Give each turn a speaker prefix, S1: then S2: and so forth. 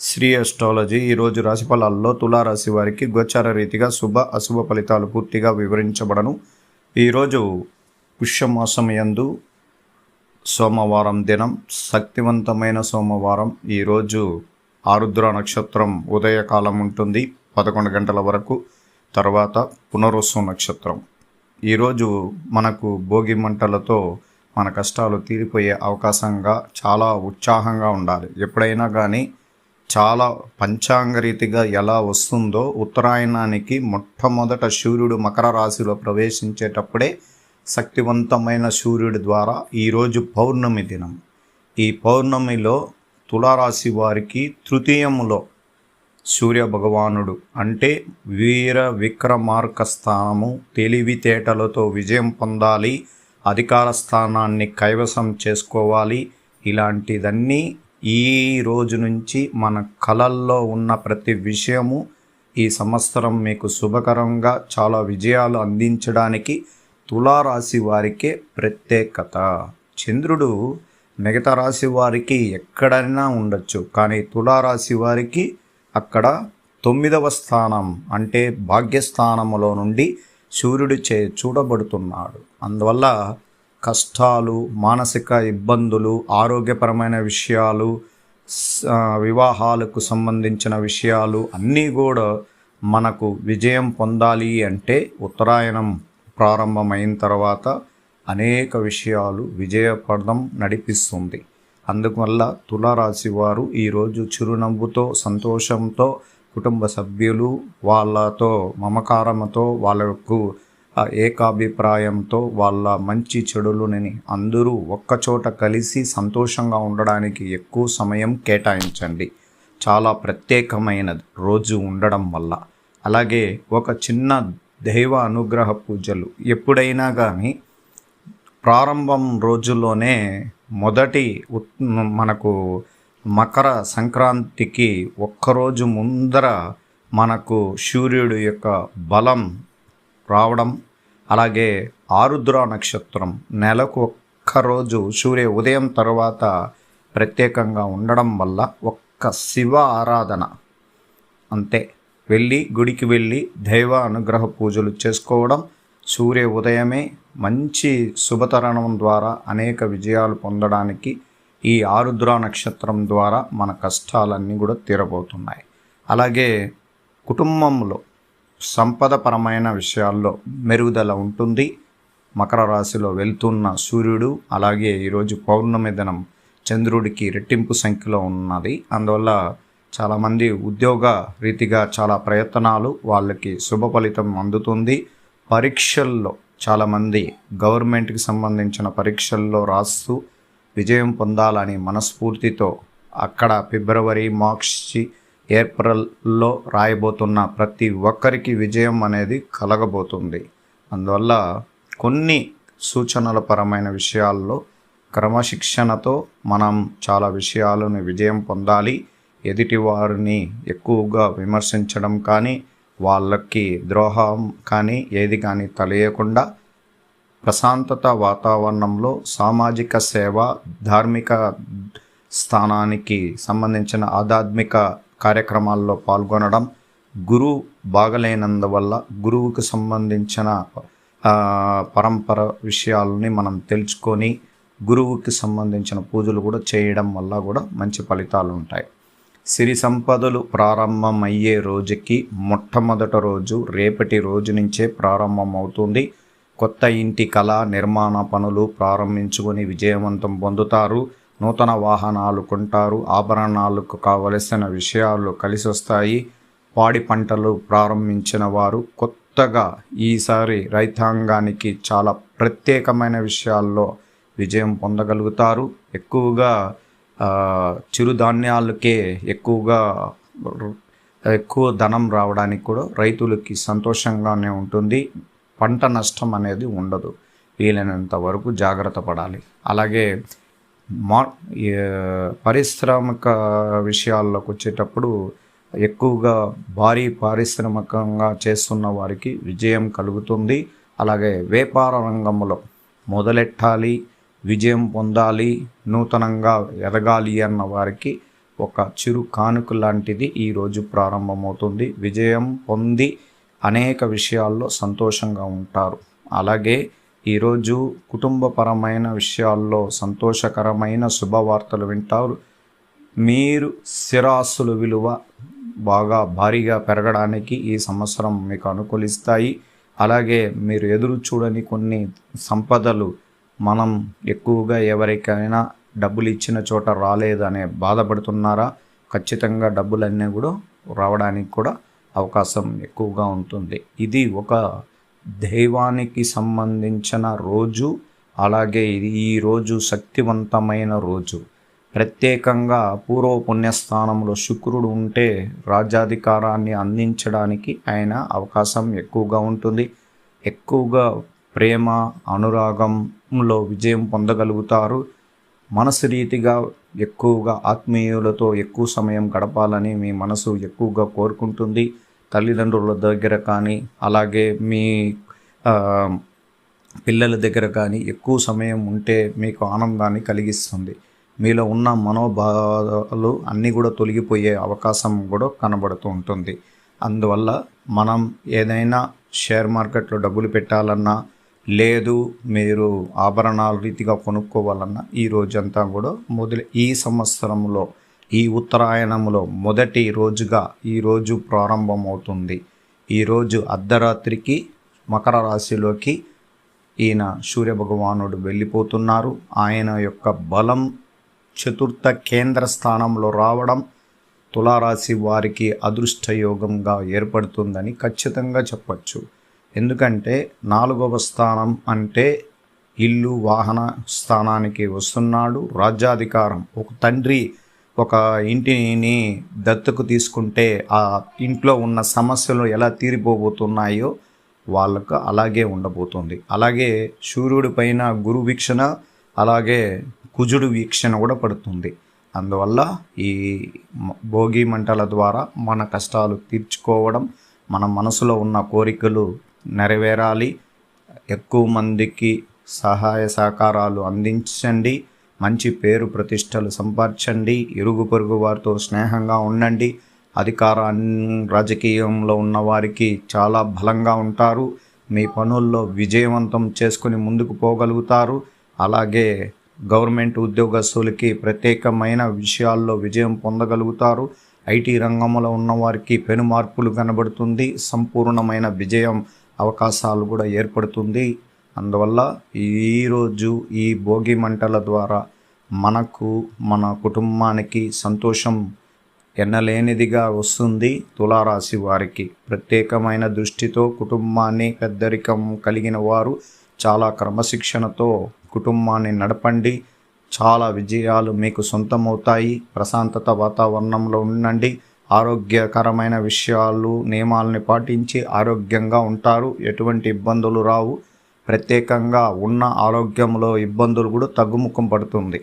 S1: Shri astrology ఈరోజు రాశిఫలాల్లో తులారాశి వారికి గోచార రీతిగా శుభ అశుభ ఫలితాలు పూర్తిగా వివరించబడను. ఈరోజు పుష్యమాసం యందు సోమవారం దినం శక్తివంతమైన సోమవారం. ఈరోజు ఆరుద్ర నక్షత్రం ఉదయకాలం ఉంటుంది పదకొండు గంటల వరకు తర్వాత పునరుత్సవం నక్షత్రం. ఈరోజు మనకు భోగి మంటలతో మన కష్టాలు తీరిపోయే అవకాశంగా చాలా ఉత్సాహంగా ఉండాలి. ఎప్పుడైనా కానీ చాలా పంచాంగ రీతిగా ఎలా వస్తుందో ఉత్తరాయణానికి మొట్టమొదట సూర్యుడు మకర రాశిలో ప్రవేశించేటప్పుడే శక్తివంతమైన సూర్యుడి ద్వారా ఈరోజు పౌర్ణమి దినం. ఈ పౌర్ణమిలో తులారాశి వారికి తృతీయములో సూర్య భగవానుడు అంటే వీర విక్రమార్క స్థానము తెలివితేటలతో విజయం పొందాలి అధికార స్థానాన్ని కైవసం చేసుకోవాలి ఇలాంటిదన్నీ ఈ రోజు నుంచి మన కళల్లో ఉన్న ప్రతి విషయము ఈ సంవత్సరం మీకు శుభకరంగా చాలా విజయాలు అందించడానికి తులారాశి వారికే ప్రత్యేకత. చంద్రుడు మిగతా రాశి వారికి ఎక్కడైనా ఉండొచ్చు కానీ తులారాశి వారికి అక్కడ తొమ్మిదవ స్థానం అంటే భాగ్యస్థానములో నుండి సూర్యుడి చే చూడబడుతున్నాడు. అందువల్ల కష్టాలు మానసిక ఇబ్బందులు ఆరోగ్యపరమైన విషయాలు వివాహాలకు సంబంధించిన విషయాలు అన్నీ కూడా మనకు విజయం పొందాలి అంటే ఉత్తరాయణం ప్రారంభమైన తర్వాత అనేక విషయాలు విజయప్రదం నడిపిస్తుంది. అందువల్ల తులారాశి వారు ఈరోజు చిరునవ్వుతో సంతోషంతో కుటుంబ సభ్యులు వాళ్ళతో మమకారంతో వాళ్ళకు ఆ ఏకాభిప్రాయంతో వాళ్ళ మంచి చెడులని అందరూ ఒక్కచోట కలిసి సంతోషంగా ఉండడానికి ఎక్కువ సమయం కేటాయించండి. చాలా ప్రత్యేకమైన రోజు ఉండడం వల్ల. అలాగే ఒక చిన్న దైవ అనుగ్రహ పూజలు ఎప్పుడైనా కానీ ప్రారంభం రోజుల్లోనే మొదటి ఉత్- మనకు మకర సంక్రాంతికి ఒక్కరోజు ముందర మనకు సూర్యుడు యొక్క బలం రావడం అలాగే ఆరుద్ర నక్షత్రం నెలకు ఒక్కరోజు సూర్య ఉదయం తర్వాత ప్రత్యేకంగా ఉండడం వల్ల ఒక్క శివ ఆరాధన. అంతే. వెళ్ళి గుడికి వెళ్ళి దైవ అనుగ్రహ పూజలు చేసుకోవడం సూర్య ఉదయమే మంచి శుభతరణం ద్వారా అనేక విజయాలు పొందడానికి ఈ ఆరుద్ర నక్షత్రం ద్వారా మన కష్టాలన్నీ కూడా తీరబోతున్నాయి. అలాగే కుటుంబంలో సంపదపరమైన విషయాల్లో మెరుగుదల ఉంటుంది. మకర రాశిలో వెళ్తున్న సూర్యుడు అలాగే ఈరోజు పౌర్ణమి దినం చంద్రుడికి రెట్టింపు సంఖ్యలో ఉన్నది. అందువల్ల చాలామంది ఉద్యోగ రీతిగా చాలా ప్రయత్నాలు వాళ్ళకి శుభ ఫలితం అందుతుంది. పరీక్షల్లో చాలామంది గవర్నమెంట్కి సంబంధించిన పరీక్షల్లో రాస్తూ విజయం పొందాలని మనస్ఫూర్తితో అక్కడ ఫిబ్రవరి మార్చి ఏప్రిల్లో రాయబోతున్న ప్రతి ఒక్కరికి విజయం అనేది కలగబోతుంది. అందువల్ల కొన్ని సూచనల పరమైన విషయాల్లో క్రమశిక్షణతో మనం చాలా విషయాలను విజయం పొందాలి. ఎదుటి వారిని ఎక్కువగా విమర్శించడం కానీ వాళ్ళకి ద్రోహం కానీ ఏది కానీ తెలియకుండా ప్రశాంతత వాతావరణంలో సామాజిక సేవ ధార్మిక స్థానానికి సంబంధించిన ఆధ్యాత్మిక కార్యక్రమాల్లో పాల్గొనడం గురువు బాగలేనందువల్ల గురువుకు సంబంధించిన పరంపర విషయాలని మనం తెలుసుకొని గురువుకి సంబంధించిన పూజలు కూడా చేయడం వల్ల కూడా మంచి ఫలితాలు ఉంటాయి. సిరి సంపదలు ప్రారంభమయ్యే రోజుకి మొట్టమొదటి రోజు రేపటి రోజు నుంచే ప్రారంభమవుతుంది. కొత్త ఇంటి కళ నిర్మాణ పనులు ప్రారంభించుకొని విజయవంతం పొందుతారు. నూతన వాహనాలు కొంటారు ఆభరణాలకు కావలసిన విషయాలు కలిసి వస్తాయి పాడి పంటలు ప్రారంభించిన వారు కొత్తగా ఈసారి రైతాంగానికి చాలా ప్రత్యేకమైన విషయాల్లో విజయం పొందగలుగుతారు. ఎక్కువగా చిరుధాన్యాలకే ఎక్కువగా ఎక్కువ ధనం రావడానికి కూడా రైతులకి సంతోషంగానే ఉంటుంది. పంట నష్టం అనేది ఉండదు. వీలైనంత వరకు జాగ్రత్త పడాలి. అలాగే మా పారిశ్రామిక విషయాల్లోకి వచ్చేటప్పుడు ఎక్కువగా భారీ పారిశ్రామికంగా చేస్తున్న వారికి విజయం కలుగుతుంది. అలాగే వ్యాపార రంగంలో మొదలెట్టాలి విజయం పొందాలి నూతనంగా ఎదగాలి అన్న వారికి ఒక చిరు కానుక లాంటిది ఈరోజు ప్రారంభమవుతుంది. విజయం పొంది అనేక విషయాల్లో సంతోషంగా ఉంటారు. అలాగే ఈరోజు కుటుంబపరమైన విషయాల్లో సంతోషకరమైన శుభవార్తలు వింటారు. మీరు స్థిరాస్తుల విలువ బాగా భారీగా పెరగడానికి ఈ సంవత్సరం మీకు అనుకూలిస్తాయి. అలాగే మీరు ఎదురు చూడని కొన్ని సంపదలు మనం ఎక్కువగా ఎవరికైనా డబ్బులు ఇచ్చిన చోట రాలేదనే బాధపడుతున్నారా? ఖచ్చితంగా డబ్బులన్నీ కూడా రావడానికి కూడా అవకాశం ఎక్కువగా ఉంటుంది. ఇది ఒక దైవానికి సంబంధించిన రోజు అలాగే ఇది ఈ రోజు శక్తివంతమైన రోజు. ప్రత్యేకంగా పూర్వ పుణ్యస్థానంలో శుక్రుడు ఉంటే రాజ్యాధికారాన్ని అందించడానికి ఆయన అవకాశం ఎక్కువగా ఉంటుంది. ఎక్కువగా ప్రేమ అనురాగంలో విజయం పొందగలుగుతారు. మనసు రీతిగా ఎక్కువగా ఆత్మీయులతో ఎక్కువ సమయం గడపాలని మీ మనసు ఎక్కువగా కోరుకుంటుంది. తల్లిదండ్రుల దగ్గర కానీ అలాగే మీ పిల్లల దగ్గర కానీ ఎక్కువ సమయం ఉంటే మీకు ఆనందాన్ని కలిగిస్తుంది. మీలో ఉన్న మనోభావాలు అన్నీ కూడా తొలగిపోయే అవకాశం కూడా కనబడుతూ ఉంటుంది. అందువల్ల మనం ఏదైనా షేర్ మార్కెట్లో డబ్బులు పెట్టాలన్నా లేదు మీరు ఆభరణాల రీతిగా కొనుక్కోవాలన్నా ఈ రోజంతా కూడా మొదలు ఈ సంవత్సరంలో ఈ ఉత్తరాయణంలో మొదటి రోజుగా ఈ రోజు ప్రారంభమవుతుంది. ఈరోజు అర్ధరాత్రికి మకర రాశిలోకి ఈయన సూర్యభగవానుడు వెళ్ళిపోతున్నారు. ఆయన యొక్క బలం చతుర్థ కేంద్ర స్థానంలో రావడం తులారాశి వారికి అదృష్టయోగంగా ఏర్పడుతుందని ఖచ్చితంగా చెప్పచ్చు. ఎందుకంటే నాలుగవ స్థానం అంటే ఇల్లు వాహన స్థానానికి వస్తున్నాడు. రాజ్యాధికారం ఒక తండ్రి ఒక ఇంటిని దత్తకు తీసుకుంటే ఆ ఇంట్లో ఉన్న సమస్యలు ఎలా తీరిపోబోతున్నాయో వాళ్ళకు అలాగే ఉండబోతుంది. అలాగే సూర్యుడి పైన గురు వీక్షణ అలాగే కుజుడు వీక్షణ కూడా పడుతుంది. అందువల్ల ఈ భోగి మంటల ద్వారా మన కష్టాలు తీర్చుకోవడం మన మనసులో ఉన్న కోరికలు నెరవేరాలి. ఎక్కువ మందికి సహాయ సహకారాలు అందించండి. మంచి పేరు ప్రతిష్టలు సంపాదించండి ఇరుగు పొరుగు వారితో స్నేహంగా ఉండండి. అధికార రాజకీయంలో ఉన్న వారికి చాలా బలంగా ఉంటారు. మీ పనుల్లో విజయవంతం చేసుకుని ముందుకు పోగలుగుతారు. అలాగే గవర్నమెంట్ ఉద్యోగస్తులకి ప్రత్యేకమైన విషయాల్లో విజయం పొందగలుగుతారు. ఐటీ రంగంలో ఉన్నవారికి పెను మార్పులు కనబడుతుంది. సంపూర్ణమైన విజయం అవకాశాలు కూడా ఏర్పడుతుంది. అందువల్ల ఈరోజు ఈ భోగి మంటల ద్వారా మనకు మన కుటుంబానికి సంతోషం ఎన్నలేనిదిగా వస్తుంది తులారాశి వారికి. ప్రత్యేకమైన దృష్టితో కుటుంబాన్ని పెద్దరికం కలిగిన వారు చాలా క్రమశిక్షణతో కుటుంబాన్ని నడపండి. చాలా విజయాలు మీకు సొంతమవుతాయి. ప్రశాంతత వాతావరణంలో ఉండండి. ఆరోగ్యకరమైన విషయాలు నియమాలని పాటించి ఆరోగ్యంగా ఉంటారు. ఎటువంటి ఇబ్బందులు రావు. ప్రత్యేకంగా ఉన్న ఆరోగ్యంలో ఇబ్బందులు కూడా తగ్గుముఖం పడుతుంది.